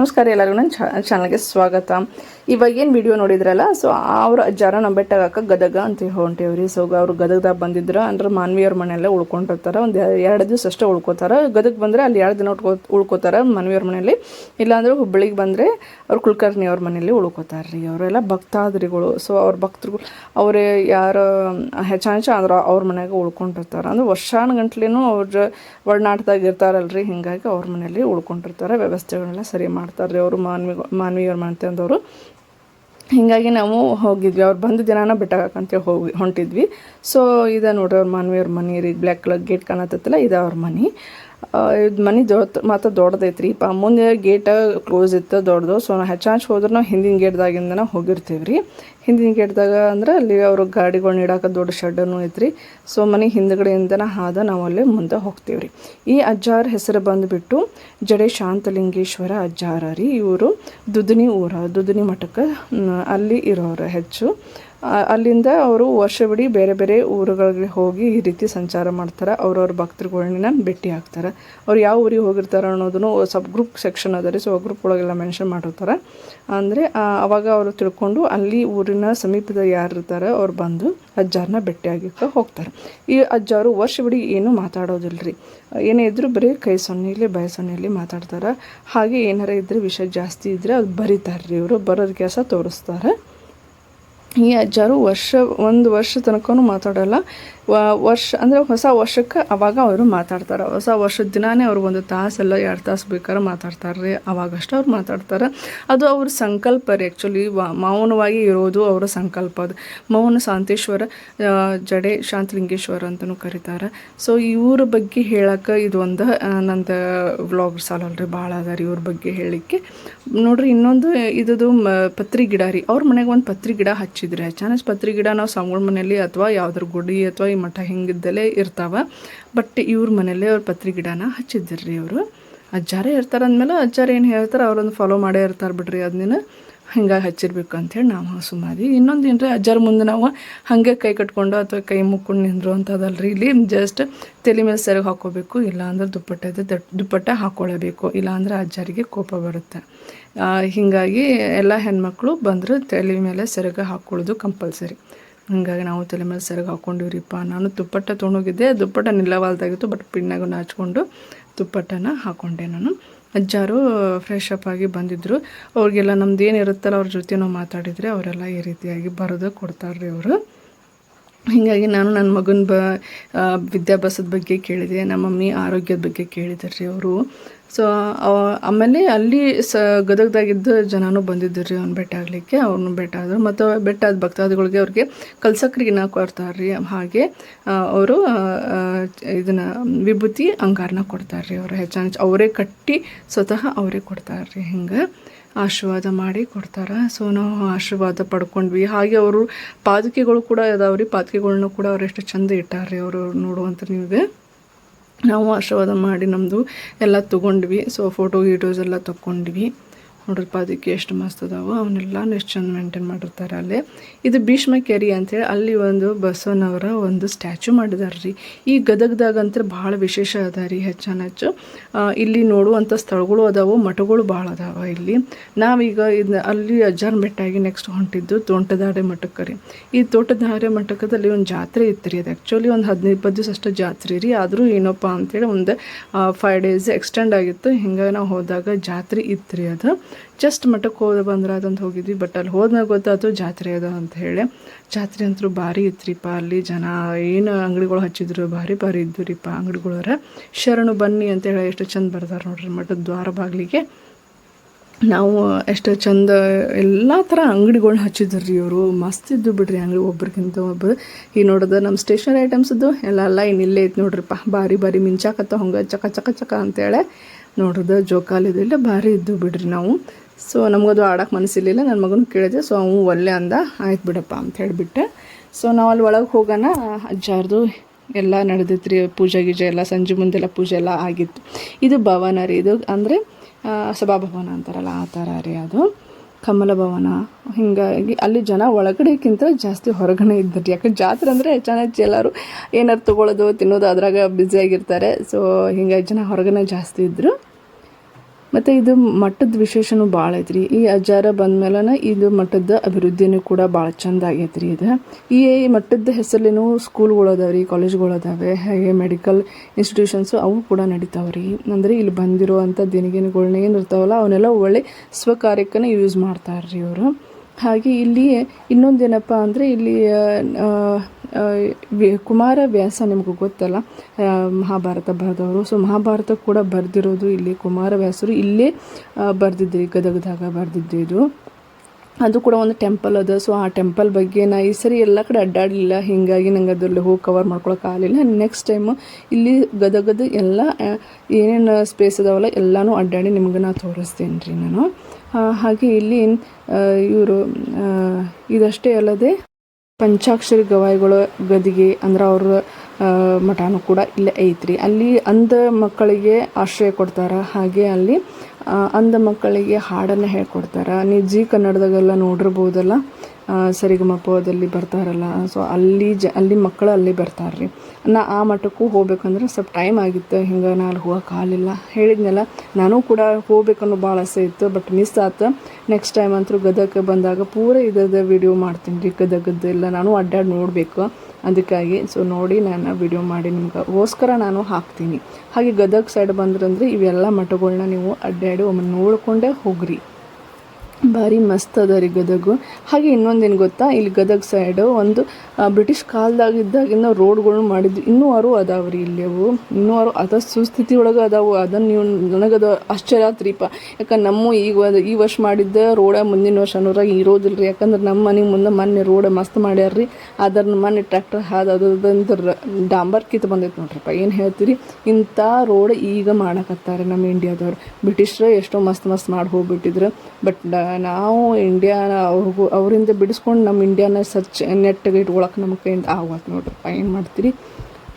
ನಮಸ್ಕಾರ ಎಲ್ಲರಿಗೂ ನನ್ನ ಚಾನಲ್ಗೆ ಸ್ವಾಗತ ಇವಾಗ ಏನು ವಿಡಿಯೋ ನೋಡಿದ್ರಲ್ಲ ಸೊ ಅವ್ರ ಅಜ್ಜಾರ ನಮ್ಮ ಬೆಟ್ಟಗಾಕ ಗದಗ ಅಂತ ಹೊಂಟೇವ್ರಿ. ಸೊ ಅವ್ರು ಗದಗದಾಗ ಬಂದಿದ್ರ, ಅಂದ್ರೆ ಮಾನ್ವಿಯವ್ರ ಮನೆಯಲ್ಲೇ ಉಳ್ಕೊಂಡಿರ್ತಾರೆ ಒಂದು ಎರಡು ದಿವಸ ಅಷ್ಟೇ ಉಳ್ಕೋತಾರೆ. ಗದಗ ಬಂದರೆ ಅಲ್ಲಿ ಎರಡು ದಿನ ಉಟ್ಕೋ ಉಳ್ಕೋತಾರೆ ಮಾನ್ವಿಯವ್ರ ಮನೆಯಲ್ಲಿ. ಇಲ್ಲಾಂದ್ರೆ ಹುಬ್ಬಳ್ಳಿಗೆ ಬಂದರೆ ಅವ್ರು ಕುಲಕರ್ಣಿ ಅವ್ರ ಮನೆಯಲ್ಲಿ ಉಳ್ಕೋತಾರೆ ರೀ ಅವರೆಲ್ಲ ಭಕ್ತಾದ್ರಿಗಳು. ಸೊ ಅವ್ರ ಭಕ್ತರುಗಳು ಅವರೇ ಯಾರು ಹೆಚ್ಚಾಂಚ ಅಂದ್ರೆ ಅವ್ರ ಮನೆಯಾಗ ಉಳ್ಕೊಂಡಿರ್ತಾರೆ ಅಂದ್ರೆ ವರ್ಷಾನುಗಂಟ್ಲೆನೂ ಅವ್ರ ಒಡನಾಟದಾಗ ಇರ್ತಾರಲ್ರಿ. ಹಿಂಗಾಗಿ ಅವ್ರ ಮನೆಯಲ್ಲಿ ಉಳ್ಕೊಂಡಿರ್ತಾರೆ ವ್ಯವಸ್ಥೆಗಳನ್ನೆಲ್ಲ ಸರಿ ಮಾಡ್ತಾರೆ ಅವರು ಮಾನ್ವಿ ಮಾನ್ವಿಯವ್ರ ಮನೆ ಅಂದವರು ಹೀಗಾಗಿ ನಾವು ಹೋಗಿದ್ವಿ. ಅವ್ರು ಬಂದ ದಿನಾನ ಬೆಟ್ಟಾಗಕ್ಕಂತೇಳಿ ಹೋಗಿ ಹೊಂಟಿದ್ವಿ. ಸೊ ಇದೆ ನೋಡ್ರಿ ಅವ್ರ ಮಾನ್ವಿಯವ್ರ ಮನೆ ರೀ ಬ್ಲ್ಯಾಕ್ ಕಲರ್ ಗೇಟ್ ಕಾಣತ್ತಲ್ಲ ಇದೆ ಅವ್ರ ಮನೆ. ಇದು ಮನೆ ದೊಡ್ಡ ಮಾತ್ರ ದೊಡ್ಡದೈತ್ರಿ. ಪ, ಮುಂದೆ ಗೇಟ ಕ್ಲೋಸ್ ಇತ್ತು, ದೊಡ್ಡದು. ಸೊ ನಾವು ಹೆಚ್ಚಾಂಚ್ ಹೋದ್ರೆ ನಾವು ಹಿಂದಿನ ಗೇಟ್ದಾಗಿಂದನ ಹೋಗಿರ್ತೀವಿ ರೀ ಹಿಂದಿನ ಗೇಟ್ದಾಗ ಅಂದ್ರೆ ಅಲ್ಲಿ ಅವರು ಗಾಡಿಗಳು ನೀಡಾಕ ದೊಡ್ಡ ಶೆಡ್ಡನ್ನು ಐತ್ರಿ. ಸೊ ಮನೆ ಹಿಂದ್ಗಡೆಯಿಂದನ ಹಾದ ನಾವು ಅಲ್ಲಿ ಮುಂದೆ ಹೋಗ್ತೀವಿ ರೀ ಈ ಅಜ್ಜಾರ ಹೆಸರು ಬಂದುಬಿಟ್ಟು ಜಡೆ ಶಾಂತಲಿಂಗೇಶ್ವರ ಅಜ್ಜಾರ ರೀ ಇವರು. ದುದಿನಿ ಊರ, ದುದಿನಿ ಮಠಕ್ಕೆ ಅಲ್ಲಿ ಇರೋರು ಹೆಚ್ಚು ಅಲ್ಲಿಂದ ಅವರು ವರ್ಷವಿಡೀ ಬೇರೆ ಬೇರೆ ಊರುಗಳಿಗೆ ಹೋಗಿ ಈ ರೀತಿ ಸಂಚಾರ ಮಾಡ್ತಾರೆ. ಅವ್ರವ್ರ ಭಕ್ತರುಗಳನ್ನ ಭೇಟಿ ಆಗ್ತಾರೆ. ಅವ್ರು ಯಾವ ಊರಿಗೆ ಹೋಗಿರ್ತಾರೆ ಅನ್ನೋದನ್ನು ಸಬ್ ಗ್ರೂಪ್ ಸೆಕ್ಷನ್ ಅದ ಸೊ ಗ್ರೂಪ್ ಒಳಗೆಲ್ಲ ಮೆನ್ಷನ್ ಮಾಡಿರ್ತಾರೆ. ಅಂದರೆ ಅವಾಗ ಅವರು ತಿಳ್ಕೊಂಡು ಅಲ್ಲಿ ಊರಿನ ಸಮೀಪದ ಯಾರು ಇರ್ತಾರೆ, ಅವ್ರು ಬಂದು ಅಜ್ಜಾರನ್ನ ಭೇಟಿಯಾಗಿಕ್ಕೆ ಹೋಗ್ತಾರೆ. ಈ ಅಜ್ಜಾರು ವರ್ಷವಿಡೀ ಏನೂ ಮಾತಾಡೋದಿಲ್ಲ ರೀ ಏನೇ ಇದ್ದರೂ ಬರೀ ಕೈ ಸೊನ್ನೆಯಲ್ಲಿ ಬಯ ಸೊನ್ನೆಯಲ್ಲಿ ಮಾತಾಡ್ತಾರೆ. ಹಾಗೆ ಏನಾರ ಇದ್ದರೆ ವಿಷಯ ಜಾಸ್ತಿ ಇದ್ದರೆ ಅದು ಬರೀತಾರೆ ರೀ ಇವರು. ಬರೋದು ಕೆಲಸ ತೋರಿಸ್ತಾರೆ. ಈ ಅಜ್ಜಾರು ವರ್ಷ ಒಂದು ವರ್ಷ ತನಕನೂ ಮಾತಾಡಲ್ಲ. ವರ್ಷ ಅಂದರೆ ಹೊಸ ವರ್ಷಕ್ಕೆ ಅವಾಗ ಅವರು ಮಾತಾಡ್ತಾರೆ. ಹೊಸ ವರ್ಷದ ದಿನಾನೇ ಅವ್ರು ಒಂದು ತಾಸೆಲ್ಲ ಎರಡು ತಾಸು ಬೇಕಾದ್ರೆ ಮಾತಾಡ್ತಾರೆ. ರೀ ಅವಾಗಷ್ಟು ಅವ್ರು ಮಾತಾಡ್ತಾರೆ. ಅದು ಅವ್ರ ಸಂಕಲ್ಪ ರೀ ಆ್ಯಕ್ಚುಲಿ ಮೌನವಾಗಿ ಇರೋದು ಅವರ ಸಂಕಲ್ಪ ಅದು. ಮೌನ ಶಾಂತೇಶ್ವರ ಜಡೆ ಶಾಂತಲಿಂಗೇಶ್ವರ ಅಂತಲೂ ಕರೀತಾರೆ. ಸೊ ಇವ್ರ ಬಗ್ಗೆ ಹೇಳಕ್ಕೆ ಇದು ಒಂದು ಆ, ನಂದು ವ್ಲಾಗ್ ಸಾಲಲ್ರಿ ಭಾಳ ಅದ ರೀ ಇವ್ರ ಬಗ್ಗೆ ಹೇಳಲಿಕ್ಕೆ ನೋಡ್ರಿ ಇನ್ನೊಂದು ಇದ್ದು ಮ ಪತ್ರಿ ಗಿಡ ರೀ. ಅವ್ರ ಮನೆಗೆ ಒಂದು ಪತ್ರಿ ಗಿಡ ಹಚ್ಚಿದ್ರಿ. ಚಾನಸ್ ಪತ್ರಿ ಗಿಡ ನಾವು ಸ್ವಾಮಿಗಳ ಮನೆಯಲ್ಲಿ ಅಥವಾ ಯಾವ್ದಾರ ಗುಡಿ ಅಥವಾ ಈ ಮಠ ಹಿಂಗಿದ್ದಲೇ ಇರ್ತಾವ. ಬಟ್ ಇವ್ರ ಮನೆಯಲ್ಲೇ ಅವ್ರ ಪತ್ರಿ ಗಿಡನ ಹಚ್ಚಿದ್ರಿ ಅವರು. ಅಜ್ಜಾರೇ ಇರ್ತಾರೆ ಅಂದಮೇಲೆ ಅಜ್ಜಾರು ಏನು ಹೇಳ್ತಾರೆ? ಅವ್ರೊಂದು ಫಾಲೋ ಮಾಡೇ ಇರ್ತಾರೆ ಬಿಡ್ರಿ ಅದನ್ನ ಹಿಂಗಾಗಿ ಹಚ್ಚಿರ್ಬೇಕು ಅಂಥೇಳಿ ನಾವು ಸುಮಾರಿ ಇನ್ನೊಂದು ಏನ್ರಿ ಅಜ್ಜಾರ ಮುಂದೆ ನಾವು ಹಾಗೆ ಕೈ ಕಟ್ಕೊಂಡು ಅಥವಾ ಕೈ ಮುಕ್ಕೊಂಡು ನಿಂದ್ರು ಅಂತದಲ್ರಿ. ಇಲ್ಲಿ ಜಸ್ಟ್ ತಲೆ ಮೇಲೆ ಸೆರಗು ಹಾಕೋಬೇಕು ಇಲ್ಲಾಂದ್ರೆ ಅಂದ್ರೆ ದುಪ್ಪಟ್ಟ ಹಾಕ್ಕೊಳ್ಳಬೇಕು ಇಲ್ಲ ಅಂದ್ರೆ ಅಜ್ಜಾರಿಗೆ ಕೋಪ ಬರುತ್ತೆ. ಹೀಗಾಗಿ ಎಲ್ಲ ಹೆಣ್ಮಕ್ಳು ಬಂದರೆ ತಲೆ ಮೇಲೆ ಸೆರಗ ಹಾಕ್ಕೊಳ್ಳೋದು ಕಂಪಲ್ಸರಿ. ಹಿಂಗಾಗಿ ನಾವು ತಲೆ ಮೇಲೆ ಸೆರಗ ಹಾಕ್ಕೊಂಡಿವ್ರಿಪ್ಪ ನಾನು ದುಪ್ಪಟ್ಟ ತೊಗೊಂಡೋಗಿದ್ದೆ, ದುಪ್ಪಟ್ಟ ನಿಲ್ಲವಾಲ್ದಾಗಿತ್ತು, ಬಟ್ ಪಿಣ್ಣಾಗ ನಾಚ್ಕೊಂಡು ದುಪ್ಪಟ್ಟನ ಹಾಕ್ಕೊಂಡೆ ನಾನು. ಅಜ್ಜಾರು ಫ್ರೆಶ್ ಅಪ್ ಆಗಿ ಬಂದಿದ್ದರು ಅವ್ರಿಗೆಲ್ಲ ನಮ್ದು ಏನಿರುತ್ತಲ್ಲ ಅವ್ರ ಜೊತೆ ನಾವು ಮಾತಾಡಿದರೆ ಅವರೆಲ್ಲ ಈ ರೀತಿಯಾಗಿ ಬರೆದು ಕೊಡ್ತಾರೆ ಅವರು. ಹೀಗಾಗಿ ನಾನು ನನ್ನ ಮಗನ ಬ ವಿದ್ಯಾಭ್ಯಾಸದ ಬಗ್ಗೆ ಕೇಳಿದೆ, ನಮ್ಮ ಮಮ್ಮಿ ಆರೋಗ್ಯದ ಬಗ್ಗೆ ಕೇಳಿದ್ದಾರೆ ರೀ ಅವರು. ಸೊ ಆಮೇಲೆ ಅಲ್ಲಿ ಸ, ಗದಗದಾಗಿದ್ದ ಜನನೂ ಬಂದಿದ್ದರು ರೀ ಅವ್ನು ಬೆಟ್ಟ ಆಗಲಿಕ್ಕೆ ಅವ್ರನ್ನ ಬೆಟ್ಟ ಆದರು. ಮತ್ತು ಬೆಟ್ಟದ ಭಕ್ತಾದಿಗಳಿಗೆ ಅವ್ರಿಗೆ ಕಲ್ಸಕ್ರಿಗಿನ ಕೊಡ್ತಾರೆ ರೀ ಹಾಗೆ ಅವರು ಇದನ್ನು ವಿಭೂತಿ ಅಂಗಾರನ ಕೊಡ್ತಾರೆ ರೀ ಅವರು ಹೆಚ್ಚಾನ ಅವರೇ ಕಟ್ಟಿ ಸ್ವತಃ ಅವರೇ ಕೊಡ್ತಾರೆ ರೀ ಹಿಂಗೆ ಆಶೀರ್ವಾದ ಮಾಡಿ ಕೊಡ್ತಾರೆ. ಸೊ ನಾವು ಆಶೀರ್ವಾದ ಪಡ್ಕೊಂಡ್ವಿ. ಹಾಗೆ ಅವರು ಪಾದಕೆಗಳು ಕೂಡ ಇದಾವೆ ರೀ. ಪಾದಕೆಗಳನ್ನ ಕೂಡ ಅವ್ರು ಎಷ್ಟು ಚಂದ ಇಟ್ಟಾರ್ರಿ ಅವರು ನೋಡುವಂಥ ನಿಮಗೆ ನಾವು ಆಶೀರ್ವಾದ ಮಾಡಿ ನಮ್ಮದು ಎಲ್ಲ ತೊಗೊಂಡ್ವಿ. ಸೊ ಫೋಟೋ ವೀಡಿಯೋಸ್ ಎಲ್ಲ ತೊಗೊಂಡ್ವಿ. ನೋಡ್ರಿ ಪಾದಕ್ಕೆ ಎಷ್ಟು ಮಸ್ತ್ ಅದಾವೆ. ಅವನ್ನೆಲ್ಲ ಎಷ್ಟು ಚಂದ ಮೇಂಟೈನ್ ಮಾಡಿರ್ತಾರೆ ಅಲ್ಲಿ. ಇದು ಭೀಷ್ಮ ಕೆರಿ ಅಂತೇಳಿ ಅಲ್ಲಿ ಒಂದು ಬಸವನವರ ಒಂದು ಸ್ಟ್ಯಾಚು ಮಾಡಿದಾರೆ ರೀ. ಈ ಗದಗದಾಗಂತೂ ಭಾಳ ವಿಶೇಷ ಅದ ರೀ ಆ, ಇಲ್ಲಿ ನೋಡುವಂಥ ಸ್ಥಳಗಳು ಅದಾವು ಮಠಗಳು ಭಾಳ ಅದಾವ ಇಲ್ಲಿ. ನಾವೀಗ ಇದನ್ನ ಅಲ್ಲಿ ಅಜ್ಜಾರ್ ಬೆಟ್ಟಾಗಿ ನೆಕ್ಸ್ಟ್ ಹೊಂಟಿದ್ದು ತೋಂಟದಾರೆ ಮಠಕ್ಕೆ ರೀ. ಈ ತೋಟದಾರೆ ಮಠಕದಲ್ಲಿ ಒಂದು ಜಾತ್ರೆ ಇತ್ತು ರೀ ಅದು ಆ್ಯಕ್ಚುಲಿ ಒಂದು ಹದಿನೈದು ಇಪ್ಪತ್ತು ದಿವಸ ಅಷ್ಟು ಜಾತ್ರೆ ರೀ. ಆದರೂ ಏನಪ್ಪ ಅಂತೇಳಿ ಒಂದು ಫೈವ್ ಡೇಸ್ ಎಕ್ಸ್ಟೆಂಡ್ ಆಗಿತ್ತು. ಹಿಂಗೆ ನಾವು ಹೋದಾಗ ಜಾತ್ರೆ ಇತ್ತು ರೀ ಅದು. ಜಸ್ಟ್ ಮಠಕ್ಕೆ ಹೋದ ಬಂದ್ರೆ ಅದಂತ ಹೋಗಿದ್ವಿ ಬಟ್ ಅಲ್ಲಿ ಹೋದ್ನಾಗ ಗೊತ್ತಾಯ್ತು ಜಾತ್ರೆ ಅದ ಅಂತ ಹೇಳಿ. ಜಾತ್ರೆ ಅಂತೂ ಭಾರಿ ಇತ್ರಿಪ್ಪ, ಅಲ್ಲಿ ಜನ ಏನು ಅಂಗಡಿಗಳು ಹಚ್ಚಿದ್ರು, ಭಾರಿ ಭಾರಿ ಇದ್ದು ರೀಪ್ಪ ಶರಣು ಬನ್ನಿ ಅಂತೇಳಿ ಎಷ್ಟು ಚಂದ ಬರ್ತಾರೆ ನೋಡ್ರಿ ಮಠದ ದ್ವಾರ ಬಾಗಿಲಿಗೆ. ನಾವು ಎಷ್ಟು ಚಂದ ಎಲ್ಲ ಥರ ಅಂಗಡಿಗಳ್ನ ಹಚ್ಚಿದ್ರು ರೀ ಇವರು. ಮಸ್ತ್ ಇದ್ದು ಬಿಡ್ರಿ ಅಂಗಡಿ ಒಬ್ರಿಗಿಂತ ಒಬ್ಬರು ಈ ನೋಡೋದು ನಮ್ಮ ಸ್ಟೇಷನರಿ ಐಟಮ್ಸದ್ದು ಎಲ್ಲ ಲೈನ್ ಇಲ್ಲೇ ಐತೆ ನೋಡ್ರಿಪ್ಪ. ಭಾರಿ ಭಾರಿ ಮಿಂಚಾಕತ್ತ ಹಂಗೆ ಚಕ ಚಕ ಚಕ ಅಂತೇಳಿ ನೋಡ್ರದು ಜೋಕಾಲಿದಿಲ್ಲ ಭಾರಿ ಇದ್ದು ಬಿಡ್ರಿ ನಾವು. ಸೊ ನಮಗದು ಆಡೋಕೆ ಮನಸ್ಸಿರಲಿಲ್ಲ ನನ್ನ ಮಗನ ಕೇಳಿದೆ ಸೊ ಅವು ಒಲ್ಲೆ ಅಂದ, ಆಯ್ತು ಬಿಡಪ್ಪ ಅಂತ ಹೇಳಿಬಿಟ್ಟೆ. ಸೊ ನಾವು ಅಲ್ಲಿ ಒಳಗೆ ಹೋಗೋಣ, ಅಜ್ಜಾರ್ದು ಎಲ್ಲ ನಡೆದಿತ್ತು ರೀ ಪೂಜೆ ಗೀಜೆ ಎಲ್ಲ, ಸಂಜೆ ಮುಂದೆಲ್ಲ ಪೂಜೆ ಎಲ್ಲ ಆಗಿತ್ತು. ಇದು ಭವನ ರೀ, ಇದು ಅಂದರೆ ಸಭಾ ಸಭಾಭವನ ಅಂತಾರಲ್ಲ, ಆ ಥರ ರೀ ಅದು. ಕಮಲ ಭವನ, ಹೀಗಾಗಿ ಅಲ್ಲಿ ಜನ ಒಳಗಡೆಕ್ಕಿಂತ ಜಾಸ್ತಿ ಹೊರಗಡೆ ಇದ್ದರು ಯಾಕಂದ್ರೆ ಜಾತ್ರೆ ಅಂದರೆ ಚೆನ್ನಾಗಿ ಎಲ್ಲರೂ ಏನಾರು ತೊಗೊಳೋದು, ತಿನ್ನೋದು, ಅದ್ರಾಗ ಬ್ಯುಸಿಯಾಗಿರ್ತಾರೆ ಸೊ ಹಿಂಗಾಗಿ ಜನ ಹೊರಗಡೆ ಜಾಸ್ತಿ ಇದ್ದರು ಮತ್ತು ಇದು ಮಠದ ವಿಶೇಷನೂ ಭಾಳ ಐತ್ರಿ. ಈ ಅಜ್ಜಾರ ಬಂದ್ಮೇಲೆ ಇದು ಮಠದ ಅಭಿವೃದ್ಧಿನೂ ಕೂಡ ಭಾಳ ಚಂದ ಆಗೈತ್ರಿ ಇದು. ಈ ಮಠದ ಹೆಸರಲ್ಲಿನೂ ಸ್ಕೂಲ್ಗಳು ರೀ ಕಾಲೇಜ್ಗಳು ಅದಾವೆ, ಹಾಗೆ ಮೆಡಿಕಲ್ ಇನ್ಸ್ಟಿಟ್ಯೂಷನ್ಸು ಅವು ಕೂಡ ನಡೀತಾವೆ ರೀ ಅಂದರೆ ಇಲ್ಲಿ ಬಂದಿರುವಂಥ ದಿನಗಿನಗಳ್ನ ಏನು ಇರ್ತಾವಲ್ಲ, ಅವನ್ನೆಲ್ಲ ಒಳ್ಳೆ ಸ್ವಕಾರ್ಯಕ್ಕನೇ ಯೂಸ್ ಮಾಡ್ತಾರೆ ರೀ ಅವರು ಹಾಗೆ ಇಲ್ಲಿ ಇನ್ನೊಂದೇನಪ್ಪ ಅಂದರೆ ಇಲ್ಲಿ ಕುಮಾರ ವ್ಯಾಸ ನಿಮಗೂ ಗೊತ್ತಲ್ಲ ಮಹಾಭಾರತ ಬರೆದವರು. ಸೊ ಮಹಾಭಾರತ ಕೂಡ ಬರೆದಿರೋದು ಇಲ್ಲಿ ಕುಮಾರ ವ್ಯಾಸರು. ಇಲ್ಲೇ ಬರೆದಿದ್ದೆ, ಗದಗದಾಗ ಬರೆದಿದ್ದು ಇದು. ಅದು ಕೂಡ ಒಂದು ಟೆಂಪಲ್ ಅದ. ಸೊ ಆ ಟೆಂಪಲ್ ಬಗ್ಗೆ ನಾ ಈ ಸರಿ ಎಲ್ಲ ಕಡೆ ಅಡ್ಡಾಡಲಿಲ್ಲ. ಹೀಗಾಗಿ ನಂಗೆ ಅದರಲ್ಲಿ ಹೋಗಿ ಕವರ್ ಮಾಡ್ಕೊಳಕ್ಕೆ ಆಗಲಿಲ್ಲ. ನೆಕ್ಸ್ಟ್ ಟೈಮು ಇಲ್ಲಿ ಗದಗದ ಎಲ್ಲ ಏನೇನು ಸ್ಪೇಸ್ ಅದಾವಲ್ಲ ಎಲ್ಲನೂ ಅಡ್ಡಾಡಿ ನಿಮ್ಗೆ ನಾ ತೋರಿಸ್ತೇನೆ ರೀ ನಾನು ಹಾಗೆ ಇಲ್ಲಿ ಇವರು ಇದಷ್ಟೇ ಅಲ್ಲದೆ ಪಂಚಾಕ್ಷರಿ ಗವಾಯಿಗಳ ಗದಿಗೆ ಅಂದ್ರೆ ಅವ್ರ ಮಠನೂ ಕೂಡ ಇಲ್ಲೇ ಐತ್ರಿ. ಅಲ್ಲಿ ಅಂಧ ಮಕ್ಕಳಿಗೆ ಆಶ್ರಯ ಕೊಡ್ತಾರೆ. ಹಾಗೆ ಅಲ್ಲಿ ಅಂಧ ಮಕ್ಕಳಿಗೆ ಹಾಡನ್ನು ಹೇಳ್ಕೊಡ್ತಾರೆ. ನೀವು ಜೀ ಕನ್ನಡದಾಗೆಲ್ಲ ನೋಡಿರ್ಬೋದಲ್ಲ? ಸರಿಗಮಪದಲ್ಲಿ ಬರ್ತಾರಲ್ಲ ಸೊ ಅಲ್ಲಿ ಜ, ಅಲ್ಲಿ ಮಕ್ಕಳು ಅಲ್ಲಿ ಬರ್ತಾರೆ ನಾ ಆ ಮಠಕ್ಕೂ ಹೋಗ್ಬೇಕಂದ್ರೆ ಸ್ವಲ್ಪ ಟೈಮ್ ಆಗಿತ್ತು, ಹಿಂಗೆ ನಾನು ಹೋಗಕ್ಕೆ ಆಗಲಿಲ್ಲ ಹೇಳಿದ್ನಲ್ಲ, ನಾನು ಕೂಡ ಹೋಗ್ಬೇಕನ್ನೋ ಭಾಳ ಆಸೆ ಇತ್ತು ಬಟ್ ಮಿಸ್ ಆಯ್ತು ನೆಕ್ಸ್ಟ್ ಟೈಮ್ ಅಂತೂ ಗದಗ ಬಂದಾಗ ಪೂರ ಇದ್ದ ವಿಡಿಯೋ ಮಾಡ್ತೀನಿ ರೀ ಗದಗದ್ದು ಎಲ್ಲ. ನಾನು ಅಡ್ಡಾಡಿ ನೋಡಬೇಕು ಅದಕ್ಕಾಗಿ. ಸೊ ನೋಡಿ ನಾನು ವಿಡಿಯೋ ಮಾಡಿ ನಿಮ್ಗೋಸ್ಕರ ನಾನು ಹಾಕ್ತೀನಿ. ಹಾಗೆ ಗದಗ ಸೈಡ್ ಬಂದ್ರಂದ್ರೆ ಇವೆಲ್ಲ ಮಠಗಳನ್ನ ನೀವು ಅಡ್ಡಾಡಿ ಒಮ್ಮೆ ನೋಡಿಕೊಂಡೇ ಹೋಗ್ರಿ. ಭಾರಿ ಮಸ್ತ್ ಅದ ರೀ ಗದಗು. ಹಾಗೆ ಇನ್ನೊಂದೇನು ಗೊತ್ತಾ? ಇಲ್ಲಿ ಗದಗ ಸೈಡು ಒಂದು ಬ್ರಿಟಿಷ್ ಕಾಲದಾಗಿದ್ದಾಗಿಂದ ರೋಡ್ಗಳು ಮಾಡಿದ್ದು ಇನ್ನೂ ಅರು ಅದಾವ ರೀ ಇಲ್ಲಿ ಅವು. ಇನ್ನೂ ಅರು ಅದ ಸುಸ್ಥಿತಿ ಒಳಗೆ ಅದಾವು. ಅದನ್ನು ನೀವು ನನಗದು ಆಶ್ಚರ್ಯ ಆತ್ರಿಪ್ಪ ಯಾಕಂದ್ರೆ ನಮ್ಮ ಈಗ ಈ ವರ್ಷ ಮಾಡಿದ್ದ ರೋಡ ಮುಂದಿನ ವರ್ಷ ಅನ್ನೋರಾಗ ಇರೋದಿಲ್ಲ ರೀ. ಯಾಕಂದ್ರೆ ನಮ್ಮ ಮನೆ ಮುಂದೆ ಮೊನ್ನೆ ರೋಡ್ ಮಸ್ತ್ ಮಾಡ್ಯಾರ ರೀ. ಅದನ್ನ ಮೊನ್ನೆ ಟ್ರ್ಯಾಕ್ಟರ್ ಹಾದದಂದ್ರೆ ಡಾಂಬರ್ ಕಿತ್ತು ಬಂದೈತೆ ನೋಡ್ರಿಪ್ಪ ಏನು ಹೇಳ್ತೀರಿ? ಇಂಥ ರೋಡ್ ಈಗ ಮಾಡಕತ್ತಾರೆ ನಮ್ಮ ಇಂಡಿಯಾದವ್ರು. ಬ್ರಿಟಿಷ್ರು ಎಷ್ಟೋ ಮಸ್ತ್ ಮಸ್ತ್ ಮಾಡಿ ಹೋಗ್ಬಿಟ್ಟಿದ್ರು. ಬಟ್ ನಾವು ಇಂಡಿಯಾನ ಅವ್ರಿಗೂ ಅವರಿಂದ ಬಿಡಿಸ್ಕೊಂಡು ನಮ್ಮ ಇಂಡಿಯಾನ ಸರ್ಚ್ ನೆಟ್ಟಿಗೆ ಇಟ್ಕೊಳಕ್ಕೆ ನಮ್ಮ ಕೈಯಿಂದ ಆಗತ್ತೆ ನೋಡ್ರಪ್ಪ ಏನು ಮಾಡ್ತೀರಿ?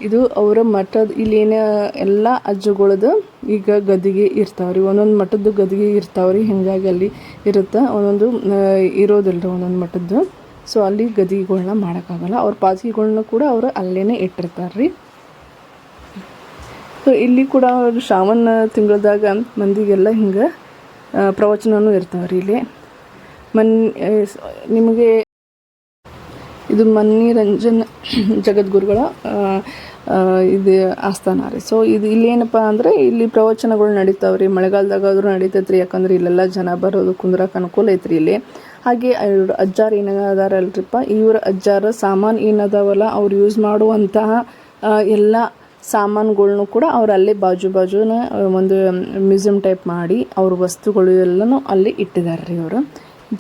ಇದು ಅವರ ಮಠದ ಇಲ್ಲೇನ ಎಲ್ಲ ಅಜ್ಜಗಳದು ಈಗ ಗದಿಗೆ ಇರ್ತಾವ್ರಿ. ಒಂದೊಂದು ಮಠದ್ದು ಗದಿಗೆ ಇರ್ತಾವ್ರಿ, ಹಿಂಗಾಗಿ ಅಲ್ಲಿ ಇರುತ್ತೆ. ಒಂದೊಂದು ಇರೋದಿಲ್ಲ ಒಂದೊಂದು ಮಠದ್ದು. ಸೊ ಅಲ್ಲಿ ಗದಿಗಳನ್ನ ಮಾಡೋಕ್ಕಾಗಲ್ಲ. ಅವ್ರ ಪಾಚಿಗಳನ್ನ ಕೂಡ ಅವರು ಅಲ್ಲೇ ಇಟ್ಟಿರ್ತಾರೆ ರೀ ಸೊ ಇಲ್ಲಿ ಕೂಡ ಶ್ರಾವಣ ತಿಂಗಳದಾಗ ಮಂದಿಗೆಲ್ಲ ಹಿಂಗೆ ಪ್ರವಚನನೂ ಇರ್ತಾವೆ ರೀ ಇಲ್ಲಿ. ಮನ್ ನಿಮಗೆ ಇದು ಮನ್ನಿರಂಜನ್ ಜಗದ್ಗುರುಗಳ ಆ, ಆ, ಇದು ಆಸ್ಥಾನ ರೀ. ಸೊ ಇದು ಇಲ್ಲಿ ಏನಪ್ಪ ಅಂದರೆ ಇಲ್ಲಿ ಪ್ರವಚನಗಳು ನಡೀತಾವೆ ರೀ. ಮಳೆಗಾಲದಾಗ ಆದರೂ ನಡೀತೈತೆ ರೀ. ಯಾಕಂದ್ರೆ ಇಲ್ಲೆಲ್ಲ ಜನ ಬರೋದು ಕುಂದ್ರಕ್ಕೆ ಅನುಕೂಲ ಐತ್ರಿ ಇಲ್ಲಿ. ಹಾಗೆ ಇವ್ರ ಅಜ್ಜಾರ ಏನದಾರಲ್ರಿಪ್ಪ ಇವ್ರ ಅಜ್ಜಾರ ಸಾಮಾನು ಏನದಾವಲ್ಲ ಅವ್ರು ಯೂಸ್ ಮಾಡುವಂತಹ ಎಲ್ಲ ಸಾಮಾನುಗಳ್ನು ಕೂಡ ಅವ್ರು ಅಲ್ಲೇ ಬಾಜು ಬಾಜುನ ಒಂದು ಮ್ಯೂಸಿಯಂ ಟೈಪ್ ಮಾಡಿ ಅವ್ರ ವಸ್ತುಗಳು ಎಲ್ಲನೂ ಅಲ್ಲಿ ಇಟ್ಟಿದ್ದಾರೆ ರೀ ಅವರು.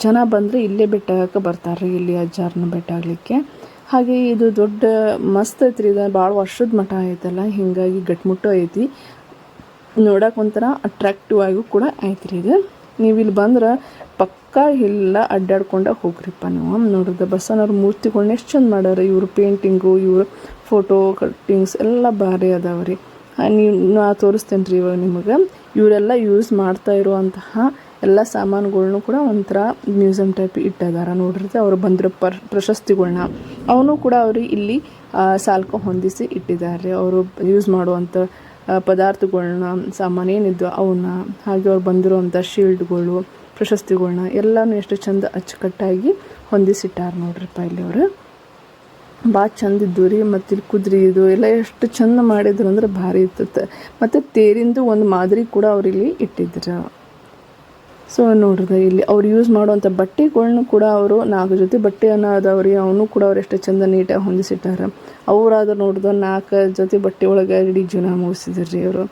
ಜನ ಬಂದರೆ ಇಲ್ಲೇ ಬೆಟ್ಟಾಗಕ್ಕೆ ಬರ್ತಾರೆ ರೀ ಇಲ್ಲಿ ಅಜ್ಜಾರನ್ನ ಬೆಟ್ಟಾಗಲಿಕ್ಕೆ ಹಾಗೆ ಇದು ದೊಡ್ಡ, ಮಸ್ತ್ ಐತ್ರಿ, ಇದು ಭಾಳ ವರ್ಷದ ಮಠ ಐತಲ್ಲ, ಹೀಗಾಗಿ ಗಟ್ಮುಟ್ಟು ಐತಿ. ನೋಡಕ್ಕೆ ಒಂಥರ ಅಟ್ರಾಕ್ಟಿವ್ ಆಗೂ ಕೂಡ ಐತ್ರಿ ಇದು. ನೀವು ಇಲ್ಲಿ ಬಂದ್ರೆ ಪಕ್ಕಾ ಇಲ್ಲ ಅಡ್ಡಾಡ್ಕೊಂಡ ಹೋಗ್ರಿಪ್ಪ ನೀವು. ನೋಡಿದ್ರೆ ಬಸವನವ್ರ ಮೂರ್ತಿಗಳನ್ನ ಎಷ್ಟು ಚಂದ ಮಾಡ್ಯಾರ, ಇವರು ಪೇಂಟಿಂಗು ಇವ್ರ ಫೋಟೋ ಕಟ್ಟಿಂಗ್ಸ್ ಎಲ್ಲ ಭಾರಿ ಅದಾವೆ ರೀ. ನೀವು, ನಾ ತೋರಿಸ್ತೇನೆ ರೀ ಇವಾಗ ನಿಮಗೆ. ಇವರೆಲ್ಲ ಯೂಸ್ ಮಾಡ್ತಾ ಇರುವಂತಹ ಎಲ್ಲ ಸಾಮಾನುಗಳ್ನು ಕೂಡ ಒಂಥರ ಮ್ಯೂಸಿಯಂ ಟೈಪ್ ಇಟ್ಟಿದ್ದಾರೆ ನೋಡಿರಿ ಅವ್ರು ಬಂದಿರೋ ಪರ್ ಪ್ರಶಸ್ತಿಗಳನ್ನ ಅವನು ಕೂಡ ಅವರು ಇಲ್ಲಿ ಸಾಲ್ಕ ಹೊಂದಿಸಿ ಇಟ್ಟಿದ್ದಾರೆ ಅವರು ಯೂಸ್ ಮಾಡುವಂಥ ಪದಾರ್ಥಗಳನ್ನ ಪದಾರ್ಥಗಳ್ನ, ಸಾಮಾನು ಏನಿದ್ದು ಅವನ್ನ ಹಾಗೆ ಅವ್ರು ಬಂದಿರುವಂಥ ಶೀಲ್ಡ್ಗಳು ಪ್ರಶಸ್ತಿಗಳನ್ನ ಎಲ್ಲನೂ ಎಷ್ಟು ಚಂದ ಅಚ್ಚುಕಟ್ಟಾಗಿ ಹೊಂದಿಸಿಟ್ಟಾರೆ ನೋಡ್ರಿಪ್ಪ ಇಲ್ಲಿ ಅವರು. ಭಾಳ ಚಂದ ಇದ್ದು ರೀ ಮತ್ತು ಇಲ್ಲಿ ಕುದುರೆ ಇದು ಎಲ್ಲ ಎಷ್ಟು ಚಂದ ಮಾಡಿದ್ರು ಅಂದ್ರೆ ಭಾರಿ ಇರ್ತೈತೆ. ಮತ್ತು ತೇರಿಂದು ಒಂದು ಮಾದರಿ ಕೂಡ ಅವ್ರಿಲ್ಲಿ ಇಟ್ಟಿದ್ರು. ಸೊ ನೋಡ್ರಿ ಇಲ್ಲಿ ಅವ್ರು ಯೂಸ್ ಮಾಡುವಂಥ ಬಟ್ಟೆಗಳ್ನು ಕೂಡ ಅವರು ನಾಲ್ಕು ಜೊತೆ ಬಟ್ಟೆಯನ್ನು ಅದಾವ್ರಿ ಅವನು ಕೂಡ ಅವ್ರು ಎಷ್ಟು ಚಂದ ನೀಟಾಗಿ ಹೊಂದಿಸಿಟ್ಟಾರ. ಅವರಾದ್ರೂ ನೋಡಿದ ನಾಲ್ಕು ಜೊತೆ ಬಟ್ಟೆ ಒಳಗೆ ಇಡೀ ಜೀವನ ಮುಗಿಸಿದ್ರು ರೀ ಅವರು.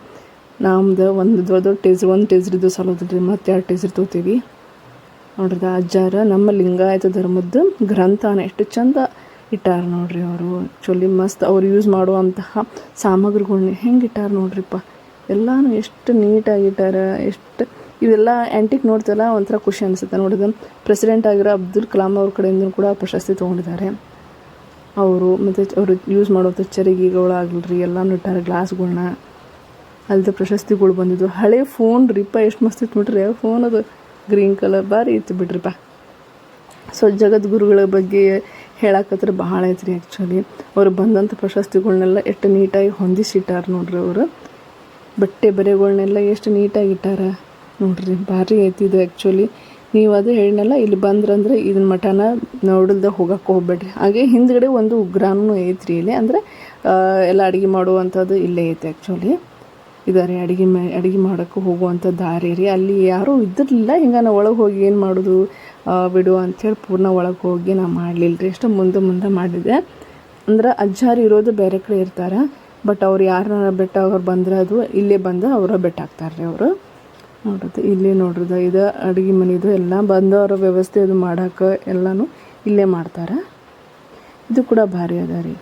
ನಮ್ದು ಒಂದು ದೊಡ್ಡ ದೊಡ್ಡ ಟೇಸ್ ಒಂದು ಟೇಸ್ರಿದ್ದು ಸಲೋದ್ರಿ, ಮತ್ತೆ ಎರಡು ಟೇಸ್ರ್ ತೊಗೋತೀವಿ. ನೋಡ್ರಿ ಅಜ್ಜಾರ ನಮ್ಮ ಲಿಂಗಾಯತ ಧರ್ಮದ್ದು ಗ್ರಂಥನ ಎಷ್ಟು ಚಂದ ಇಟ್ಟಾರ ನೋಡ್ರಿ ಅವರು? ಚೊಲಿ ಮಸ್ತ್ ಅವ್ರು ಯೂಸ್ ಮಾಡುವಂತಹ ಸಾಮಗ್ರಿಗಳ್ನ ಹೆಂಗೆ ಇಟ್ಟಾರ ನೋಡ್ರಿಪ್ಪ? ಎಲ್ಲಾನು ಎಷ್ಟು ನೀಟಾಗಿ ಇಟ್ಟಾರ ಎಷ್ಟು ಇವೆಲ್ಲ ಆ್ಯಂಟಿಕ್ ನೋಡ್ತಲ್ಲ, ಒಂಥರ ಖುಷಿ ಅನಿಸುತ್ತೆ ನೋಡಿದ ಪ್ರೆಸಿಡೆಂಟ್ ಆಗಿರೋ ಅಬ್ದುಲ್ ಕಲಾಂ ಅವ್ರ ಕಡೆಯಿಂದ ಕೂಡ ಪ್ರಶಸ್ತಿ ತೊಗೊಂಡಿದ್ದಾರೆ. ಅವರು ಮತ್ತು ಅವರು ಯೂಸ್ ಮಾಡುವಂಥ ಚರಿಗೆಗಳಾಗಲ್ರಿ ಎಲ್ಲನೂ ಇಟ್ಟಾರೆ ಗ್ಲಾಸ್ಗಳನ್ನ ಅಲ್ಲದೆ ಪ್ರಶಸ್ತಿಗಳು ಬಂದಿದ್ದು ಹಳೆ ಫೋನ್ ರೀಪ್ಪ ಎಷ್ಟು ಮಸ್ತ್ ಇತ್ತು ಬಿಟ್ರಿ ಫೋನ್ ಅದು ಗ್ರೀನ್ ಕಲರ್ ಭಾರಿ ಇತ್ತು ಬಿಡ್ರಿಪ್ಪ ಸೊ ಜಗದ್ಗುರುಗಳ ಬಗ್ಗೆ ಹೇಳಕತ್ರ ಭಾಳ ಐತ್ರಿ ಆ್ಯಕ್ಚುಲಿ ಅವ್ರು ಬಂದಂಥ ಪ್ರಶಸ್ತಿಗಳನ್ನೆಲ್ಲ ಎಷ್ಟು ನೀಟಾಗಿ ಹೊಂದಿಸಿಟ್ಟಾರ ನೋಡ್ರಿ ಅವರು. ಬಟ್ಟೆ ಬರೆಗಳನ್ನೆಲ್ಲ ಎಷ್ಟು ನೀಟಾಗಿ ಇಟ್ಟಾರ ನೋಡ್ರಿ, ಭಾರಿ ಐತಿ ಇದು ಆ್ಯಕ್ಚುಲಿ ನೀವು ಅದು ಹೇಳಿನಲ್ಲ ಇಲ್ಲಿ ಬಂದ್ರಂದ್ರೆ ಇದನ್ನ ಮಠನ ನೋಡಲ್ದ ಹೋಗಕ್ಕೆ ಹೋಗ್ಬೇಡ್ರಿ. ಹಾಗೆ ಹಿಂದ್ಗಡೆ ಒಂದು ಉಗ್ರಾನು ಐತ್ರಿ ಇಲ್ಲಿ. ಅಂದರೆ ಎಲ್ಲ ಅಡುಗೆ ಮಾಡುವಂಥದ್ದು ಇಲ್ಲೇ ಐತೆ ಆ್ಯಕ್ಚುಲಿ ಇದಾರೆ, ಅಡುಗೆ ಮೇ, ಅಡುಗೆ ಮಾಡೋಕ್ಕೆ ಹೋಗುವಂಥ ದಾರಿ ರೀ. ಅಲ್ಲಿ ಯಾರೂ ಇದ್ದಿರಲಿಲ್ಲ. ಹಿಂಗೆ ನಾವು ಒಳಗೆ ಹೋಗಿ ಏನು ಮಾಡೋದು? ಬಿಡು ಅಂಥೇಳಿ ಪೂರ್ಣ ಒಳಗೆ ಹೋಗಿ ನಾ ಮಾಡಲಿಲ್ಲ ರೀ. ಎಷ್ಟು ಮುಂದೆ ಮುಂದೆ ಮಾಡಿದೆ. ಅಂದ್ರೆ ಅಜ್ಜಾರು ಇರೋದು ಬೇರೆ ಕಡೆ ಇರ್ತಾರೆ. ಬಟ್ ಅವ್ರು ಯಾರನ್ನ ಬೆಟ್ಟ ಅವ್ರು ಬಂದ್ರೆ ಅದು ಇಲ್ಲೇ ಬಂದು ಅವರ ಬೆಟ್ಟ ಹಾಕ್ತಾರೆ ರೀ ಅವರು. ನೋಡೋದು, ಇಲ್ಲೇ ನೋಡ್ರದ, ಇದು ಅಡುಗೆ ಮನೆದು ಎಲ್ಲ ಬಂದವರ ವ್ಯವಸ್ಥೆ ಅದು ಮಾಡೋಕೆ ಎಲ್ಲನೂ ಇಲ್ಲೇ ಮಾಡ್ತಾರೆ. ಇದು ಕೂಡ ಭಾರಿ ಅದ ರೀ.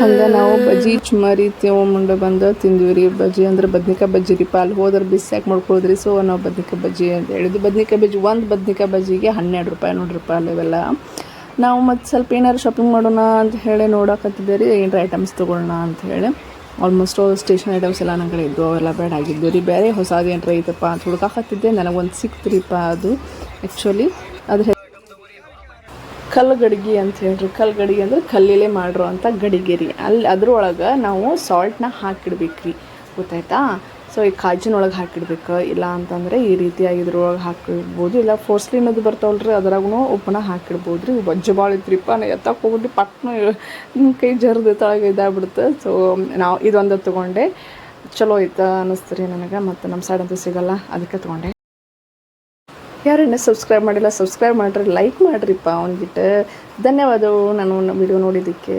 ಹಂಗೆ ನಾವು ಬಜ್ಜಿ ಚುಮರಿ ತಗೊಂಬಂಡು ಬಂದು ತಿಂದ್ವಿ ರೀ ಬಜ್ಜಿ ಅಂದ್ರೆ ಬದ್ನಿಕಾಯಿ ಬಜ್ಜಿ ರೀ, ಪಾಲ್ ಹೋದ್ರೆ ಬಿಸ್ಯಾಕ್ ಮಾಡ್ಕೊಳ್ದ್ರಿ. ಸೊ ನಾವು ಬದ್ನಿಕಾಯಿ ಬಜ್ಜಿ ಅಂತ ಹೇಳಿದ್ವಿ. ಬದ್ನಿಕಾಯಿ ಬಜ್ಜಿ, ಒಂದು ಬದ್ನಿಕಾಯಿ ಬಜ್ಜಿಗೆ ಹನ್ನೆರಡು ರೂಪಾಯಿ ನೋಡ್ರಿ ಪಾಲ್ ಇವೆಲ್ಲ. ನಾವು ಮತ್ತು ಸ್ವಲ್ಪ ಏನಾರು ಶಾಪಿಂಗ್ ಮಾಡೋಣ ಅಂತ ಹೇಳಿ ನೋಡೋಕತ್ತಿದ್ದೆ ರೀ. ಏನಾರ ಐಟಮ್ಸ್ ತೊಗೊಳ್ಳೋಣ ಅಂತ ಹೇಳಿ. ಆಲ್ಮೋಸ್ಟ್ ಸ್ಟೇಷನ್ ಐಟಮ್ಸ್ ಎಲ್ಲ ನನ್ನ ಕಡೆ ಇದ್ದು, ಅವೆಲ್ಲ ಬೇಡ ಆಗಿದ್ದು. ರೀ, ಬೇರೆ ಹೊಸದು ಏನರ ಐತಪ್ಪ ಅಂತ ಹುಡುಕಾಕತ್ತಿದ್ದೆ. ನನಗೊಂದು ಸಿಕ್ತ್ರಿಪ್ಪ ಅದು ಆ್ಯಕ್ಚುಲಿ ಅದ್ರ ಕಲ್ಲು ಗಡಿಗೆ ಅಂತ ಹೇಳ್ರಿ. ಕಲ್ಲು ಗಡಿಗೆ ಅಂದ್ರೆ ಕಲ್ಲಿಲೆ ಮಾಡಿರೋ ಅಂಥ ಗಡಿಗೆ ರೀ ಅಲ್ಲಿ ಅದ್ರೊಳಗೆ ನಾವು ಸಾಲ್ಟ್ನ ಹಾಕಿಡ್ಬೇಕ್ರಿ. ಗೊತ್ತಾಯ್ತಾ? ಸೊ ಈ ಕಾಜಿನೊಳಗೆ ಹಾಕಿಡ್ಬೇಕು. ಇಲ್ಲ ಅಂತಂದರೆ ಈ ರೀತಿಯಾಗಿ ಇದ್ರೊಳಗೆ ಹಾಕಿಡ್ಬೋದು. ಇಲ್ಲ ಫೋರ್ಸ್ಲಿನದು ರೀ ಅದ್ರಾಗೂ ಉಪ್ಪನ್ನ ಹಾಕಿಡ್ಬೋದು ರೀ ಬಜ್ಜು ಭಾಳ ಇದ್ರಿಪ್ಪ ನಾ ಎತ್ತಕ್ಕೆ ಹೋಗ್ಬಿಟ್ಟು ಪಟ್ನ ನಿಮ್ಮ ಕೈ ಜರ್ದು ತಳಗೆ ಇದಾಗ್ಬಿಡುತ್ತೆ ಸೊ ನಾವು ಇದೊಂದು ತೊಗೊಂಡೆ. ಚಲೋ ಐತೆ ಅನ್ನಿಸ್ತು ರೀ ನನಗೆ, ಮತ್ತು ನಮ್ಮ ಸೈಡ್ ಅಂತೂ ಸಿಗಲ್ಲ, ಅದಕ್ಕೆ ತೊಗೊಂಡೆ. ಯಾರನ್ನ ಸಬ್ಸ್ಕ್ರೈಬ್ ಮಾಡಿಲ್ಲ ಸಬ್ಸ್ಕ್ರೈಬ್ ಮಾಡಿರಿ ಲೈಕ್ ಮಾಡಿರಿಪ್ಪ ಒಂದಿಟ್ಟು ಧನ್ಯವಾದಗಳು, ನಾನು ವಿಡಿಯೋ ನೋಡಿದ್ದಕ್ಕೆ.